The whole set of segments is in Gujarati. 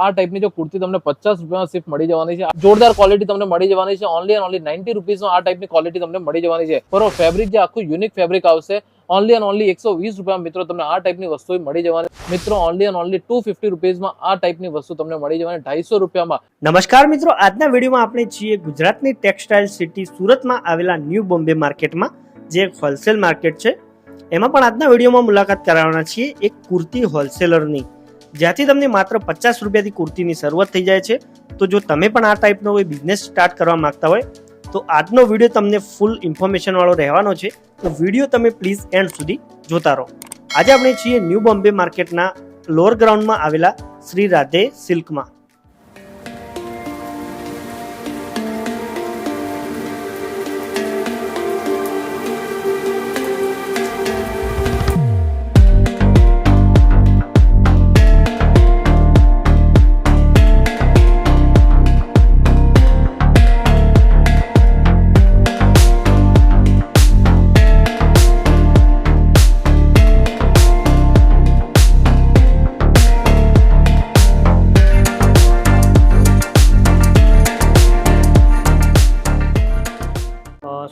આ ટાઈપની જો કુર્તી તમને પચાસ રૂપિયામાં સિર્ફ મળી જવાની છે. જોરદાર ક્વોલિટી તમને મળી જવાની છે. ઓનલી એન્ડ ઓનલી નાઇન્ટી રૂપીસમાં આ ટાઈપની ક્વોલિટી તમને મળી જવાની છે. બરોબર ફેબ્રિક જે આખું યુનિક ફેબ્રિક આવશે ઓનલી એન્ડ ઓનલી એકસો વીસ રૂપિયા મિત્રો તમને આ ટાઈપની વસ્તુ મળી જવાની મિત્રો only and only two fifty રૂપીઝમાં આ ટાઈપની વસ્તુ તમને મળી જવાની ઢાઈસો રૂપિયામાં. નમસ્કાર મિત્રો, આજના વિડીયોમાં આપણે છીએ ગુજરાતની ટેક્સટાઇલ સિટી સુરતમાં આવેલા ન્યૂ બોમ્બે માર્કેટમાં જે એક હોલસેલ માર્કેટ છે. એમાં પણ આજના વિડીયોમાં મુલાકાત કરાવવાના છીએ એક કુર્તી હોલસેલરની જ્યાંથી તમને માત્ર પચાસ રૂપિયાથી કુર્તીની શરૂઆત થઈ જાય છે. તો જો તમે પણ આ ટાઈપનો કોઈ બિઝનેસ સ્ટાર્ટ કરવા માંગતા હોય, તો આજનો વીડિયો તમને ફૂલ ઇન્ફોર્મેશન વાળો રહેવાનો છે. તો વીડિયો તમે પ્લીઝ એન્ડ સુધી જોતા રહો. આજે આપણે છીએ ન્યૂ બોમ્બે માર્કેટના લોઅર ગ્રાઉન્ડમાં આવેલા શ્રી રાધે સિલ્કમાં.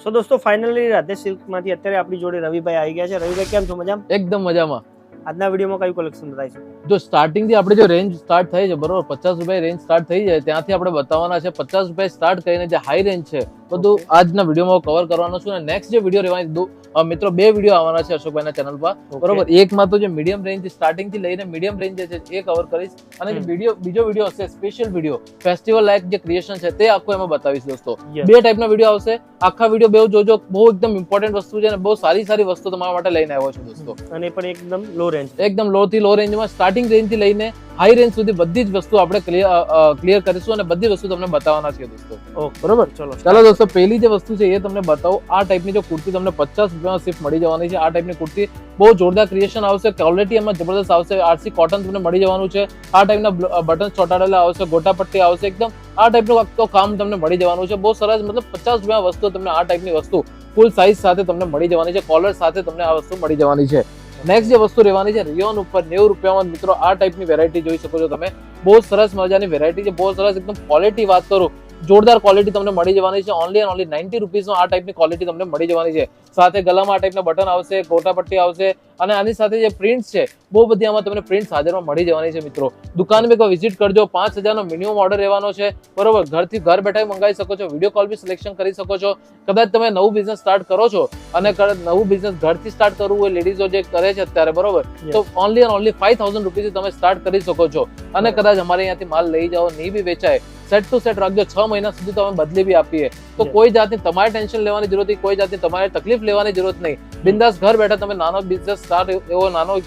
સો દોસ્તો ફાઇનલી રાધે સિલ્કમાંથી અત્યારે આપણી જોડે રવિભાઈ આવી ગયા છે. રવિભાઈ કેમ છો? મજામાં? એકદમ મજામાં. આજના વિડીયોમાં કયું કલેક્શન બતાવીશું? જો સ્ટાર્ટિંગથી આપણે જો રેન્જ સ્ટાર્ટ થઈ છે બરોબર? પચાસ રૂપિયા રેન્જ સ્ટાર્ટ થઈ જાય ત્યાંથી આપણે બતાવવાના છે પચાસ રૂપિયા સ્ટાર્ટ કરીને જે હાઈ રેન્જ છે બધું આજના વિડીયોમાં કવર કરવાનો છું અને નેક્સ્ટ જે વીડિયો રહેવાની મિત્રો બે વીડિયો આવવાના છે અશોકભાઈના ચેનલ પર. બરોબર? એકમાં તો જે મીડિયમ રેન્જ સ્ટાર્ટિંગથી લઈને મીડિયમ રેન્જ જે છે એ કવર કરીશ. અને વીડિયો બીજો વીડિયો હશે સ્પેશિયલ વીડિયો ફેસ્ટિવલ લાઈક જે ક્રિએશન છે તે આખો એમાં બતાવીશ દોસ્તો. બે ટાઈપના વીડિયો આવશે. આખા વીડિયો બે જોજો બહુ એકદમ ઇમ્પોર્ટન્ટ વસ્તુ છે અને બહુ સારી સારી વસ્તુ તમારા માટે લઈને આવ્યો છું દોસ્તો. અને પણ એકદમ લો રેન્જ એકદમ લો થી લો રેન્જમાં સ્ટાર્ટિંગ રેન્જથી લઈને હાઈ રેન્જ સુધી બધી જ વસ્તુ આપણે ક્લિયર ક્લિયર કરીશું અને બધી વસ્તુ તમને બતાવવાના છે દોસ્તો. બરોબર. ચલો ચાલો દોસ્તો પહેલી જે વસ્તુ છે એ તમને બતાવો, આ ટાઈપની જો કુર્તી તમને પચાસ રૂપિયામાં સિફ્ટ મળી જવાની છે. આ ટાઈપની કુર્તી બહુ જોરદાર ક્રિએશન આવશે ક્વોલિટી એમાં જબરદસ્ત આવશે આરસી કોટન તમને મળી જવાનું છે. આ ટાઈપના બટન ચોટાડેલા આવશે, ગોટાપટ્ટી આવશે, એકદમ આ ટાઈપનું આખું કામ તમને મળી જવાનું છે. બહુ સરસ, મતલબ પચાસ રૂપિયા વસ્તુ તમને આ ટાઈપની વસ્તુ ફૂલ સાઇઝ સાથે તમને મળી જવાની છે. કોલર સાથે તમને આ વસ્તુ મળી જવાની છે. નેક્સ્ટ જે વસ્તુ રહેવાની છે રિયોન ઉપર નેવું રૂપિયામાં મિત્રો આ ટાઈપની વેરાયટી જોઈ શકો છો તમે. બહુ સરસ મજાની વેરાયટી છે. બહુ સરસ, એકદમ ક્વોલિટી વાત કરું જોરદાર ક્વોલિટી તમને મળી જવાની છે. ઓનલી એન્ડ ઓનલી નાઇન્ટી રૂપીઝનો આ ટાઈપની ક્વોલિટી તમને મળી જવાની છે. સાથે ગલામાં આ ટાઈપના બટન આવશે ગોટા પટ્ટી આવશે અને આની સાથે જે પ્રિન્ટ છે બહુ બધી આમાં તમને પ્રિન્ટ હાજરમાં મળી જવાની છે મિત્રો. દુકાન એકવાર વિઝિટ કરજો પાંચ હજારનો મિનિમમ ઓર્ડર રહેવાનો છે. બરોબર ઘરથી ઘર બેઠા મંગાવી શકો છો વીડિયો કોલ બી સિલેક્શન કરી શકો છો. કદાચ તમે નવું બિઝનેસ સ્ટાર્ટ કરો છો અને કદાચ નવું બિઝનેસ ઘરથી સ્ટાર્ટ કરવું હોય લેડીઝો જે કરે છે અત્યારે બરોબર? તો only and only five thousand રૂપીઝથી તમે સ્ટાર્ટ કરી શકો છો. અને કદાચ અમારે અહીંયાથી માલ લઈ જાઓ નહીં બી વેચાય સેટ ટુ સેટ રાખજો છ મહિના સુધી તો અમે બદલી બી આપીએ. તો કોઈ જાતની તમારે ટેન્શન લેવાની જરૂર નથી કોઈ જાતની તમારે તકલીફ લેવાની જરૂરત નહીં બિંદાસ ઘર બેઠા તમે નાનો બિઝનેસ સ્ટાર્ટ એવો નાનો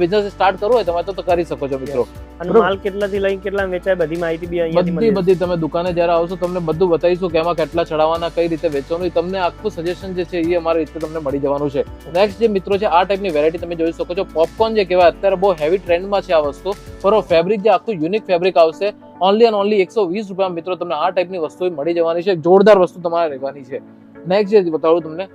બિઝનેસ સ્ટાર્ટ કરવો હોય તમારે તો કરી શકો છો મિત્રો. અને માલ કેટલાથી લઈને કેટલા વેચાય બધી માહિતી બી અહીંયાથી બધી બધી તમે દુકાને જ્યારે આવશો તમને બધું બતાવીશું કે એમાં કેટલા ચડાવવાના કઈ રીતે વેચવાનું તમને આખું સજેશન જે છે એ અમારી રીતે તમને મળી જવાનું છે. નેક્સ્ટ જે મિત્રો છે આ ટાઈપની વેરાયટી તમે જોઈ શકો છો. પોપકોર્ન જે કહેવાય અત્યારે બહુ હેવી ટ્રેન્ડમાં છે આ વસ્તુ. બરોબર ફેબ્રિક જે આખું યુનિક ફેબ્રિક આવશે ઓનલી એન્ડ ઓનલી એકસો વીસ રૂપિયા મિત્રો તમને આ ટાઈપની વસ્તુ મળી જવાની છે. જોરદાર વસ્તુ તમારે રહેવાની છે. નેક્સ્ટ જે બતાવું તમને,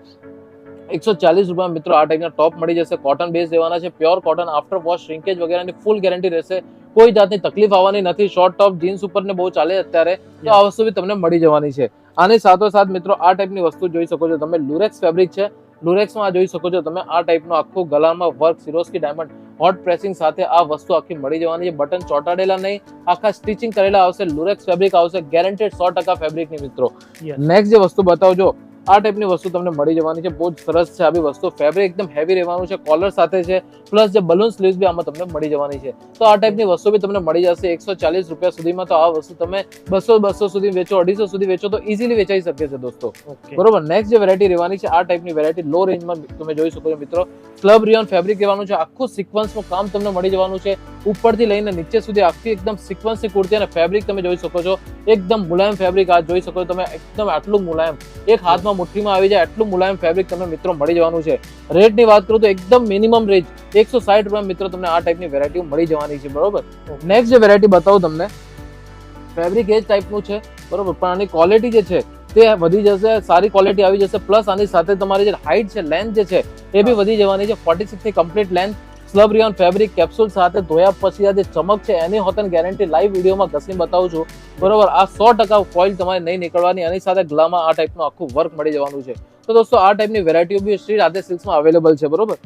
એકસો ચાલીસ રૂપિયા મિત્રો આ ટાઈપના ટોપ મળી જશે. કોટન બેઝ રહેવાના છે. Pure cotton after wash shrinkage વગેરેની ફૂલ ગેરંટી રહેશે. કોઈ જાતની તકલીફ આવવાની નથી. શોર્ટ ટોપ જીન્સ ઉપર ને બહુ ચાલે અત્યારે, તો આ વસ્તુ બી તમને મળી જવાની છે. આની સાથોસાથ મિત્રો આ ટાઈપની વસ્તુ જોઈ શકો છો તમે. લુરેક્સ ફેબ્રિક છે. લુરેક્સમાં જોઈ શકો છો તમે. આ ટાઈપનો આખું ગલામાં work Swarovski diamond hot pressing સાથે આ વસ્તુ આખી મળી જવાની છે. બટન ચોટાડેલા નહીં. આખા સ્ટિચિંગ કરેલા આવશે. લુરેક્સ ફેબ્રિક આવશે. ગેરંટેડ સો ટકા ફેબ્રિકની મિત્રો. નેક્સ્ટ જે વસ્તુ બતાવજો. આ ટાઈપની વસ્તુ તમને મળી જવાની છે. બહુ જ સરસ છે. આવી વસ્તુ ફેબ્રિક એકદમ હેવી રહેવાનું છે. કોલર સાથે છે. પ્લસ જે બલૂન સ્લીવ્સ બી આમાં તમને મળી જવાની છે. તો આ ટાઈપની વસ્તુ બી તમને મળી જશે એકસો ચાલીસ રૂપિયા સુધીમાં. તો આ વસ્તુ તમે બસો બસો સુધી વેચો અઢીસો સુધી વેચો તો ઇઝીલી વેચાઈ શકે છે દોસ્તો. બરોબર? નેક્સ્ટ જે વેરાયટી રહેવાની છે આ ટાઈપની વેરાયટી લો રેન્જમાં તમે જોઈ શકો છો મિત્રો. ક્લબ રિયોન ફેબ્રિક રહેવાનું છે. આખું સિક્વન્સનું કામ તમને મળી જવાનું છે. ઉપરથી લઈને નીચે સુધી આખી એકદમ સિક્વન્સની કુર્તી અને ફેબ્રિક તમે જોઈ શકો છો. એકદમ મુલાયમ ફેબ્રિક આ જોઈ શકો છો તમે. એકદમ આટલું મુલાયમ. એક હાથમાં મુઠ્ઠીમાં આવી જાય, આટલું મુલાયમ ફેબ્રિક તમને મિત્રો મળી જવાનું છે. રેટની વાત કરું તો એકદમ મિનિમમ રેન્જ એકસો સાઠ રૂપિયા મિત્રો તમને આ ટાઈપની વેરાયટી મળી જવાની છે, બરોબર? નેક્સ્ટ જે વેરાયટી બતાવું તમને ફેબ્રિક એ જ ટાઈપનું છે, બરોબર? પણ આની ક્વોલિટી જે છે, તે વધી જશે, સારી ક્વોલિટી આવી જશે પ્લસ આની સાથે તમારી જે હાઈટ છે લેન્થ જે છે, એ બી વધી જવાની છે forty સિક્સની complete length slub rayon fabric capsule સાથે ધોયા પછી આ જે ચમક છે. એની હોતન ગેરંટી લાઈવ વિડીયોમાં ઘસીને બતાવું છું. બરોબર આ સો ટકા ફોઇલ તમારે નહીં નીકળવાની. એની સાથે ગ્લામાં આ ટાઈપનું આખું વર્ક મળી જવાનું છે. તો દોસ્તો આ ટાઈપની વેરાયટીઓ બી શ્રી રાધે સિલ્ક્સમાં અવેલેબલ છે બરોબર?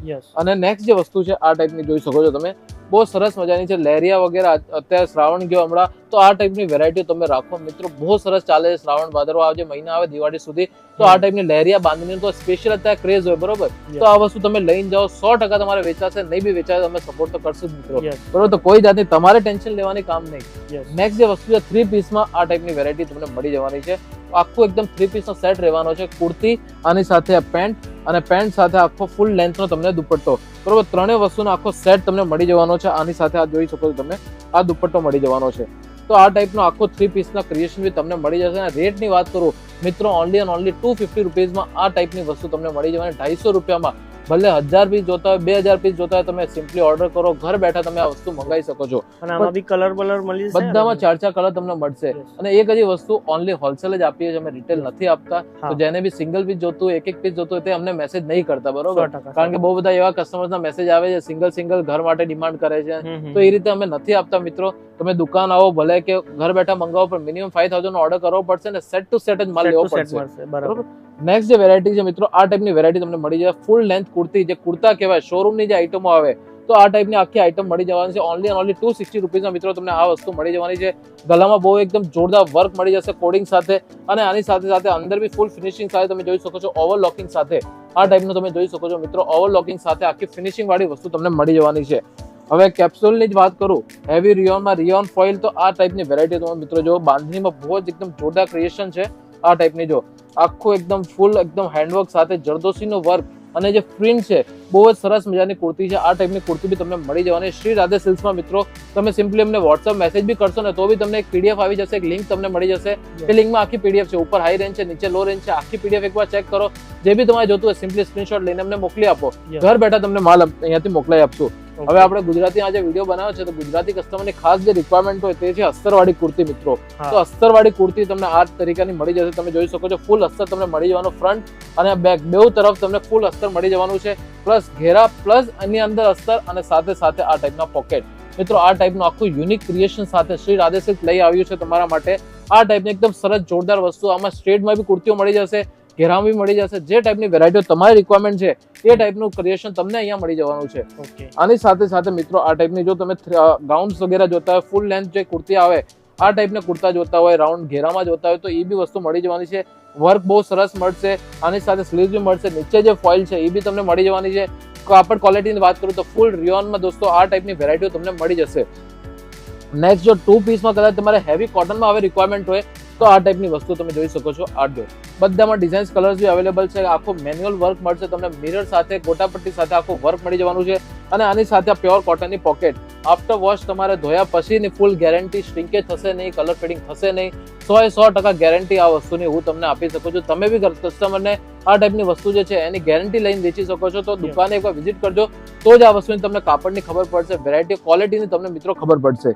અને નેક્સ્ટ જે વસ્તુ છે આ ટાઈપની જોઈ શકો છો તમે. બહુ સરસ મજાની છે. લહેરિયા વગેરે અત્યારે શ્રાવણ ગયો હમણાં. તો આ ટાઈપની વેરાયટીઓ તમે રાખો મિત્રો. બહુ સરસ ચાલે છે શ્રાવણ ભાદરવા આવે મહિના આવે દિવાળી સુધી. તો આ ટાઈપની લહેરિયા બાંધીને તો સ્પેશિયલ અત્યારે ક્રેઝ હોય બરોબર? તો આ વસ્તુ તમે લઈને જાઓ. સો ટકા તમારે વેચાશે નહીં બી વેચાશે તમે સપોર્ટ તો કરશો જ મિત્રો. બરોબર? તો કોઈ જાતની તમારે ટેન્શન લેવાની કામ નહીં. નેક્સ્ટ જે વસ્તુ છે થ્રી પીસમાં આ ટાઈપની વેરાયટી તમને મળી જવાની છે. આખું એકદમ થ્રી પીસનો સેટ રહેવાનો છે. કુર્તી આની સાથે પેન્ટ અને પેન્ટ સાથે આખો ફૂલ લેન્થનો તમને દુપટ્ટો. બરોબર, ત્રણેય વસ્તુનો આખો સેટ તમને મળી જવાનો છે. આની સાથે આ જોઈ શકો છો તમે, આ દુપટ્ટો મળી જવાનો છે. તો આ ટાઈપનો આખો થ્રી પીસના ક્રિએશન બી તમને મળી જશે. અને રેટની વાત કરું, મિત્રો only and only two fifty રૂપીઝમાં આ ટાઈપની વસ્તુ તમને મળી જવાની. ઢાઈસો રૂપિયામાં ભલે હજાર પીસ જોતા હોય બે હજાર પીસ જોતા હોય તમે સિમ્પલી ઓર્ડર કરો ઘર બેઠા તમે આ વસ્તુ મંગાવી શકો છો. અને આમાં બી કલર બલર મળી બધામાં ચાર ચાર કલર તમને મળશે. અને એક હજી વસ્તુ ઓનલી હોલસેલ જ આપીએ છીએ અમે રિટેલ નથી આપતા. તો જેને બી સિંગલ પીસ જોતું એક એક પીસ જોતું હોય તે અમને મેસેજ નહીં કરતા બરોબર? કારણ કે બહુ બધા એવા કસ્ટમર્સ ના મેસેજ આવે છે સિંગલ સિંગલ ઘર માટે ડિમાન્ડ કરે છે. તો એ રીતે અમે નથી આપતા મિત્રો. તમે દુકાન આવો ભલે કે ઘર બેઠા મંગાવો પણ મિનિમમ ફાઈવ થાઉઝન્ડ ઓર્ડર કરવો પડશે ને સેટ ટુ સેટ જ માલ લેવો પડશે. બરાબર? નેક્સ્ટ જે વેરાયટી છે મિત્રો, આ ટાઈપની વેરાયટી તમને મળી જાય ફૂલ લેન્થ કુર્તી, જે કુર્તા કહેવાય શોરૂમની જે આઈટમો આવે, તો આ ટાઈપની આખી આઈટમ મળી જવાની છે. ઓનલી ઓનલી ટુ સિક્સટી રૂપીઝમાં મિત્રો તમને આ વસ્તુ મળી જવાની છે. ગલામાં બહુ એકદમ જોરદાર વર્ક મળી જશે કોડિંગ સાથે અને આની સાથે સાથે અંદર બી ફૂલ ફિનિશિંગ સાથે તમે જોઈ શકો છો ઓવરલોકિંગ સાથે. આ ટાઈપનું તમે જોઈ શકો છો મિત્રો ઓવરલોકિંગ સાથે આખી ફિનિશિંગ વાળી વસ્તુ તમને મળી જવાની છે. હવે કેપ્સ્યુલની જ વાત કરું હેવી રિયોનમાં રિયોન ફોઇલ તો આ ટાઈપની વેરાયટી તમે મિત્રો જો બાંધણીમાં બહુ જ એકદમ જોરદાર ક્રિએશન છે આ ટાઈપની જો. આખું એકદમ ફૂલ એકદમ હેન્ડવર્ક સાથે જરદોશીનો વર્ક અને જે પ્રિન્ટ છે બહુ જ સરસ મજાની કુર્તી છે. આ ટાઈપની કુર્તી બી તમને મળી જવાની. શ્રી રાધે સિલ્સમાં મિત્રો તમે સિમ્પલી અમને વોટ્સઅપ મેસેજ બી કરશો ને તો બી તમને એક પીડીએફ આવી જશે એક લિંક તમને મળી જશે. એ લિંકમાં આખી પીડીએફ છે. ઉપર હાઈ રેન્જ છે નીચે લો રેન્જ છે. આખી પીડીએફ એકવાર ચેક કરો. જે બી તમારે જોતું હોય સિમ્પલી સ્ક્રીનશોટ લઈને અમને મોકલી આપો. ઘર બેઠા તમને માલ અહીંયાથી મોકલાઈ આપશું. હવે આપણે ગુજરાતી આ જે વીડિયો બનાવ્યો છે તો ગુજરાતી કસ્ટમરની ખાસ જે રિક્વાયરમેન્ટ હોય તે છે અસ્તરવાળી કુર્તી મિત્રો. તો અસ્તરવાળી કુર્તી તમને આ તરીકાની મળી જશે. તમે જોઈ શકો છો ફૂલ અસ્તર તમને મળી જવાનું ફ્રન્ટ અને બેક બેઉ તરફ તમને ફૂલ અસ્તર મળી જવાનું છે પ્લસ ઘેરા પ્લસ એની અંદર અસ્તર અને સાથે સાથે આ ટાઈપના પોકેટ મિત્રો આ ટાઈપનું આખું યુનિક ક્રિએશન સાથે શ્રી રાધે સિલ્ક લઈ આવ્યું છે તમારા માટે. આ ટાઈપની એકદમ સરસ જોરદાર વસ્તુ આમાં સ્ટ્રેટમાં બી કુર્તીઓ મળી જશે. ઘેરામાં બી મળી જશે. જે ટાઈપની વેરાયટીઓ તમારી રિક્વાયરમેન્ટ છે એ ટાઈપનું ક્રિએશન તમને અહીંયા મળી જવાનું છે. આની સાથે સાથે મિત્રો આ ટાઈપની જો તમે ગાઉન્સ વગેરે જોતા હોય ફૂલ લેન્થ જે કુર્તી આવે આ ટાઈપના કુર્તા જોતા હોય રાઉન્ડ ઘેરામાં જોતા હોય તો એ બી વસ્તુ મળી જવાની છે. વર્ક બહુ સરસ મળશે. આની સાથે સ્લીવ બી મળશે. નીચે જે ફોઇલ છે એ બી તમને મળી જવાની છે. કાપડ ક્વોલિટીની વાત કરું તો ફૂલ રિયોનમાં દોસ્તો આ ટાઈપની વેરાયટીઓ તમને મળી જશે. નેક્સ્ટ જો ટુ પીસમાં કદાચ તમારે હેવી કોટનમાં હવે રિક્વાયરમેન્ટ હોય તો આ ટાઈપની વસ્તુ તમે જોઈ શકો છો આ જો બધામાં ડિઝાઇન્સ કલર્સ બી અવેલેબલ છે. આખો મેન્યુઅલ વર્ક મળશે તમને. મિરર સાથે, ગોટાપટ્ટી સાથે આખું વર્ક મળી જવાનું છે. અને આની સાથે પ્યોર કોટનની પોકેટ આફ્ટર વોશ તમારે ધોયા પછીની ફૂલ ગેરંટી શ્રિંકેજ થશે નહીં કલર ફેડિંગ થશે નહીં. સો એ સો ટકા ગેરંટી આ વસ્તુની હું તમને આપી શકું છું. તમે બી કસ્ટમરને આ ટાઈપની વસ્તુ જે છે એની ગેરંટી લઈને વેચી શકો છો. તો દુકાને એકવાર વિઝિટ કરજો. તો જ આ વસ્તુની તમને કાપડની ખબર પડશે. વેરાયટી ક્વોલિટીની તમને મિત્રો ખબર પડશે.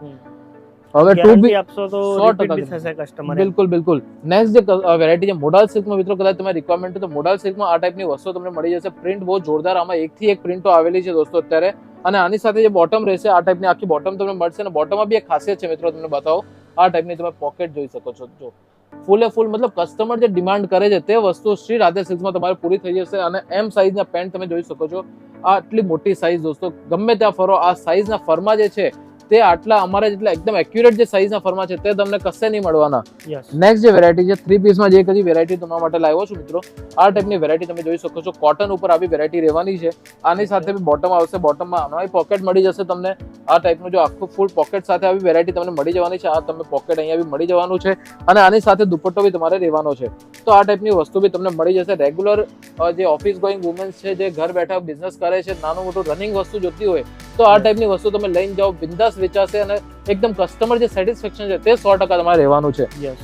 હવે ટુ બી આપશો તો બી થશે કસ્ટમર બિલકુલ બિલકુલ. નેક્સ્ટ જે વેરાયટી છે મોડાલ સિલ્કમાં મિત્રો કદાચ તમારી રિક્વાયરમેન્ટ તો મોડાલ સિલ્કમાં આ ટાઈપની વસ્તુ તમને મળી જશે. પ્રિન્ટ બહુ જોરદાર આમાં એકથી એક પ્રિન્ટો આવેલી છે દોસ્તો અત્યારે. અને આની સાથે જે બોટમ રહેશે આ ટાઈપની આખી બોટમ તમને મળશે. અને બોટમમાં બી એક ખાસિયત છે મિત્રો તમને બતાવો. આ ટાઈપની તમે પોકેટ જોઈ શકો છો જો. ફૂલે ફૂલ મતલબ કસ્ટમર જે ડિમાન્ડ કરે છે તે વસ્તુ શ્રી રાધે સિલ્કમાં તમારે પૂરી થઈ જશે. અને એમ સાઇઝના પેન્ટ તમે જોઈ શકો છો. આ આટલી મોટી સાઇઝ દોસ્તો ગમે ત્યાં ફરો આ સાઇઝના ફરમાં જે છે તે આટલા અમારા જેટલા એકદમ એક્યુરેટ જે સાઈઝના ફરમા છે તે તમને કશે નહીં મળવાના. નેક્સ્ટ જે વેરાયટી છે થ્રી પીસમાં જે કદી વેરાયટી તમારા માટે લાવ્યો છું મિત્રો આ ટાઈપની વેરાયટી તમે જોઈ શકો છો. કોટન ઉપર આવી વેરાયટી રહેવાની છે. આની સાથે બી બોટમ આવશે બોટમમાં આનો પોકેટ મળી જશે તમને. આ ટાઈપનું જો આખું ફૂલ પોકેટ સાથે આવી વેરાયટી તમને મળી જવાની છે. આ તમે પોકેટ અહીંયા બી મળી જવાનું છે. અને આની સાથે દુપટ્ટો બી તમારે રહેવાનો છે. તો આ ટાઈપની વસ્તુ બી તમને મળી જશે. રેગ્યુલર જે ઓફિસ ગોઈંગ વુમેન્સ છે જે ઘર બેઠા બિઝનેસ કરે છે નાનું મોટું રનિંગ વસ્તુ જોતી હોય તો આ ટાઈપની વસ્તુ તમે લઈને જાઓ બિંદાસ વેચાશે અને એકદમ કસ્ટમર જે સેટિસ્ફેક્શન છે તે સો ટકા તમારે રહેવાનું છે. યસ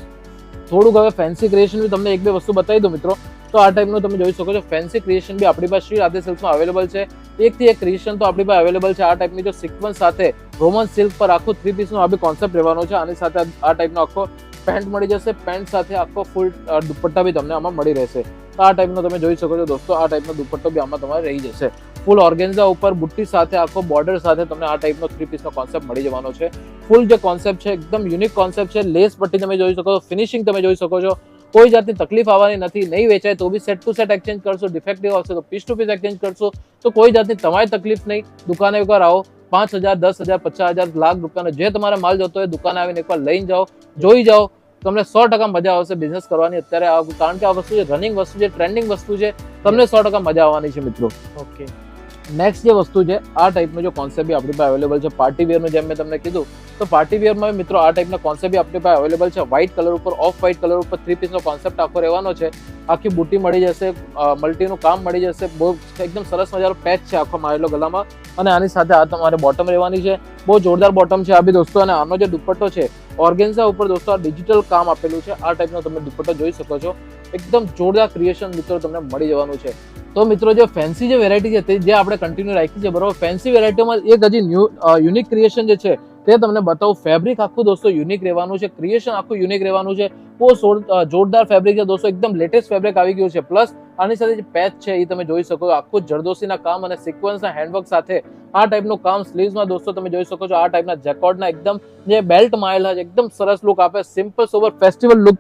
થોડુંક હવે ફેન્સી ક્રિએશન બી તમને એક બે વસ્તુ બતાવી દઉં મિત્રો. તો આ ટાઈપનું તમે જોઈ શકો છો ફેન્સી ક્રિએશન બી આપણી પાસે શ્રી રાધે સિલ્કમાં અવેલેબલ છે. એકથી એક ક્રિએશન તો આપણી પાસે અવેલેબલ છે. આ ટાઈપની જો સિક્વન્સ સાથે રોમન સિલ્ક પર આખું થ્રી પીસનો આ બી કોન્સેપ્ટ રહેવાનો છે. આની સાથે આ ટાઈપનો આખો પેન્ટ મળી જશે પેન્ટ સાથે આખો ફૂલ દુપટ્ટા બી તમને આમાં મળી રહેશે. તો આ ટાઈપનો તમે જોઈ શકો છો દોસ્તો, આ ટાઈપનો દુપટ્ટો બી આમાં તમારે રહી જશે. ફૂલ ઓર્ગેન્ઝા ઉપર, બુટ્ટી સાથે, આખો બોર્ડર સાથે તમને આ ટાઈપનો થ્રી પીસનો કોન્સેપ્ટ મળી જવાનો છે. ફૂલ જે કોન્સેપ્ટ છે, એકદમ યુનિક કોન્સેપ્ટ છે લેસ પટ્ટી તમે જોઈ શકો છો ફિનિશિંગ તમે જોઈ શકો છો. કોઈ જાતની તકલીફ આવવાની નથી, નહીં વેચાય તો બી સેટ ટુ સેટ એક્સચેન્જ કરશો ડિફેક્ટિવ આવશે તો પીસ ટુ પીસ એક્સચેન્જ કરશો. તો કોઈ જાતની તમારી તકલીફ નહીં, દુકાને એકવાર આવો, પાંચ હજાર, દસ હજાર, પચાસ હજાર લાખ રૂપિયાનો જે તમારા માલ જોતો હોય, દુકાને આવીને એકવાર લઈને જાઓ, જોઈ જાઓ તમને સો ટકા મજા આવશે બિઝનેસ કરવાની. અત્યારે આ કારણ કે આ વસ્તુ છે રનિંગ વસ્તુ છે ટ્રેન્ડિંગ વસ્તુ છે તમને સો ટકા મજા આવવાની છે મિત્રો. ઓકે નેક્સ્ટ જે વસ્તુ છે આ ટાઈપનો જો કોન્સેપ્ટ બી આપણી પાસે અવેલેબલ છે પાર્ટી વેરનું જેમ મેં તમને કીધું તો પાર્ટી વેરમાં મિત્રો આ ટાઈપના કોન્સેપ્ટ બી આપણી પાસે અવેલેબલ છે. વ્હાઇટ કલર ઉપર ઓફ વ્હાઇટ કલર ઉપર થ્રી પીસનો કોન્સેપ્ટ આખો રહેવાનો છે. આખી બુટી મળી જશે મલ્ટીનું કામ મળી જશે. બહુ એકદમ સરસ મજાનો પેચ છે આખો મારેલો ગલામાં. અને આની સાથે આ તમારે બોટમ રહેવાની છે. બહુ જોરદાર બોટમ છે આ બી દોસ્તો અને આનો જે દુપટ્ટો છે, ઓર્ગેન્ઝા ઉપર દોસ્તો આ ડિજિટલ કામ આપેલું છે. આ ટાઈપનો તમે દુપટ્ટો જોઈ શકો છો. એકદમ જોરદાર ક્રિએશન મિત્રો તમને મળી જવાનું છે. તો મિત્રો જે ફેન્સી જે વેરાયટી છે તે જે આપણે કન્ટિન્યુ રાખી છે, બરોબર? ફેન્સી વેરાયટીમાં એક હજી ન્યુ યુનિક ક્રિએશન જે છે તે તમને બતાવું. ફેબ્રિક આખું દોસ્તો યુનિક રહેવાનું છે. ક્રિએશન આખું યુનિક રહેવાનું છે. બહુ જોરદાર ફેબ્રિક છે દોસ્તો, એકદમ લેટેસ્ટ ફેબ્રિક આવી ગયું છે. પ્લસ આની સાથે જે પેચ છે એ તમે જોઈ શકો છો. આખું જરદોશીના કામ અને સિક્વન્સના હેન્ડવર્ક સાથે આ ટાઈપનું કામ સ્લીવ્સમાં દોસ્તો તમે જોઈ શકો છો. આ ટાઈપના જેકોર્ડના એકદમ જે બેલ્ટ માયેલા છે, એકદમ સરસ લુક આપે. સિમ્પલ સોબર ફેસ્ટિવલ લુક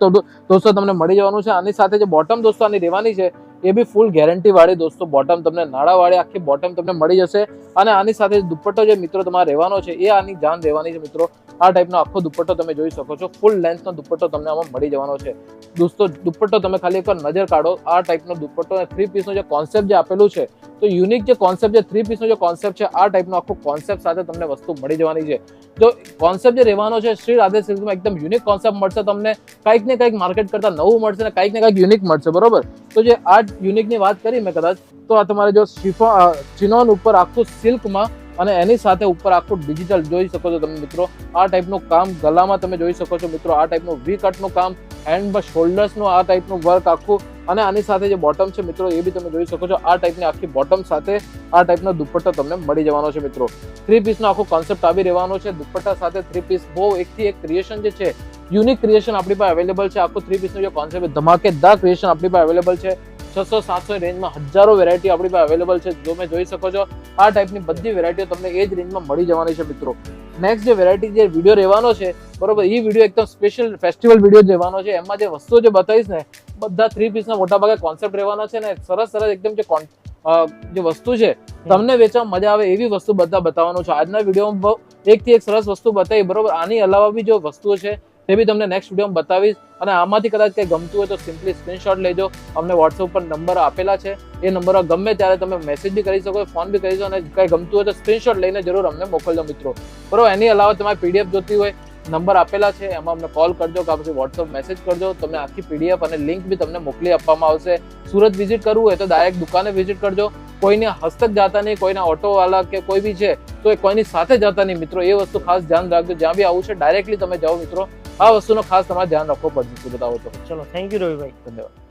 દોસ્તો તમને મળી જવાનું છે. આની સાથે જે બોટમ દોસ્તો આની રહેવાની છે, એ બી ફૂલ ગેરંટી વાળી દોસ્તો બોટમ તમને નાળાવાળી આખી બોટમ તમને મળી જશે. અને આની સાથે દુપટ્ટો જે મિત્રો, તમારે રહેવાનો છે, એ આની જાન રહેવાની છે મિત્રો. આ ટાઈપનો આખો દુપટ્ટો તમે જોઈ શકો છો. ફૂલ લેન્થનો દુપટ્ટો તમને આમાં મળી જવાનો છે. દોસ્તો, દુપટ્ટો તમે ખાલી એકવાર નજર કાઢો. આ ટાઈપનો દુપટ્ટો અને થ્રી પીસનો જે કોન્સેપ્ટ જે આપેલું છે, તો યુનિક જે કોન્સેપ્ટ છે થ્રી પીસનો જે કોન્સેપ્ટ છે, આ ટાઈપનો આખો કોન્સેપ્ટ સાથે તમને વસ્તુ મળી જવાની છે. તો કોન્સેપ્ટ જે રહેવાનો છે, શ્રી રાધે સિલ્કમાં એકદમ યુનિક કોન્સેપ્ટ મળશે તમને. કંઈક ને કંઈક માર્કેટ કરતા નવું મળશે ને કંઈક ને કંઈક યુનિક મળશે, બરોબર? તો જે આ યુનિકની વાત કરી મેં કદાચ, તો આ તમારે જો શિફો ચિનોન ઉપર આખું સિલ્કમાં અને એની સાથે ઉપર આખું ડિજિટલ જોઈ શકો છો તમે મિત્રો. આ ટાઈપનું કામ ગલામાં તમે જોઈ શકો છો મિત્રો. આ ટાઈપનું વી કટનું કામ હેન્ડ શોલ્ડર્સનું આ ટાઈપનું વર્ક આખું. અને આની સાથે જે બોટમ છે મિત્રો, એ બી તમે જોઈ શકો છો. આ ટાઈપની આખી બોટમ સાથે આ ટાઈપનો દુપટ્ટો તમને મળી જવાનો છે મિત્રો. થ્રી પીસનો આખો કોન્સેપ્ટ આવી રહેવાનો છે. દુપટ્ટા સાથે થ્રી પીસ બહુ એકથી એક ક્રિએશન જે છે યુનિક ક્રિએશન આપણી પાસે અવેલેબલ છે. આખું થ્રી પીસનો જે કોન્સેપ્ટ ધમાકેદાર ક્રિએશન આપણી પાસે અવેલેબલ છે. છસો સાતસો રેન્જમાં હજારો વેરાયટી આપણી પાસે અવેલેબલ છે. તમે જોઈ શકો છો, આ ટાઈપની બધી વેરાયટીઓ તમને એ જ રેન્જમાં મળી જવાની છે મિત્રો. નેક્સ્ટ જે વેરાયટી જે વીડિયો રહેવાનો છે, બરોબર એ વીડિયો એકદમ સ્પેશિયલ ફેસ્ટિવલ વીડિયો જવાનો છે. એમાં જે વસ્તુઓ જે બતાવીશ ને, બધા થ્રી પીસના મોટા ભાગે કોન્સેપ્ટ રહેવાના છે ને, સરસ સરસ એકદમ જે જે વસ્તુ છે, તમને વેચવામાં મજા આવે એવી વસ્તુ બધા બતાવવાનું છે. આજના વિડીયોમાં એકથી એક સરસ વસ્તુ બતાવી, બરોબર. આની અલાવા બી જો વસ્તુઓ છે તે બી તમને નેક્સ્ટ વિડીયોમાં બતાવીશ. અને આમાંથી કદાચ કંઈ ગમતું હોય તો સિમ્પલી સ્ક્રીનશોટ લેજો. અમને વોટ્સઅપ પર નંબર આપેલા છે. એ નંબર ગમે ત્યારે તમે મેસેજ બી કરી શકો ફોન બી કરી શકો, અને કંઈ ગમતું હોય તો સ્ક્રીનશોટ લઈને જરૂર અમને મોકલજો મિત્રો. બરોબર? એની અલાવા તમારે પીડીએફ જોતી હોય નંબર આપેલા છે, એમાં અમને કોલ કરજો કે પછી વોટ્સઅપ મેસેજ કરજો. તમને આખી પીડીએફ અને લિંક બી તમને મોકલી આપવામાં આવશે. સુરત વિઝિટ કરવું હોય તો ડાયરેક્ટ દુકાને વિઝિટ કરજો. કોઈને હસ્તક જાતા નહીં, કોઈના ઓટોવાલા કે કોઈ બી છે, તો એ કોઈની સાથે જતા નહીં મિત્રો. એ વસ્તુ ખાસ ધ્યાન રાખજો. જ્યાં બી આવું છે ડાયરેક્ટલી તમે જાઓ મિત્રો. આ વસ્તુનો ખાસ તમારે ધ્યાન રાખવો પડશે બતાવો તો ચલો થેન્ક યુ રવિભાઈ. ધન્યવાદ.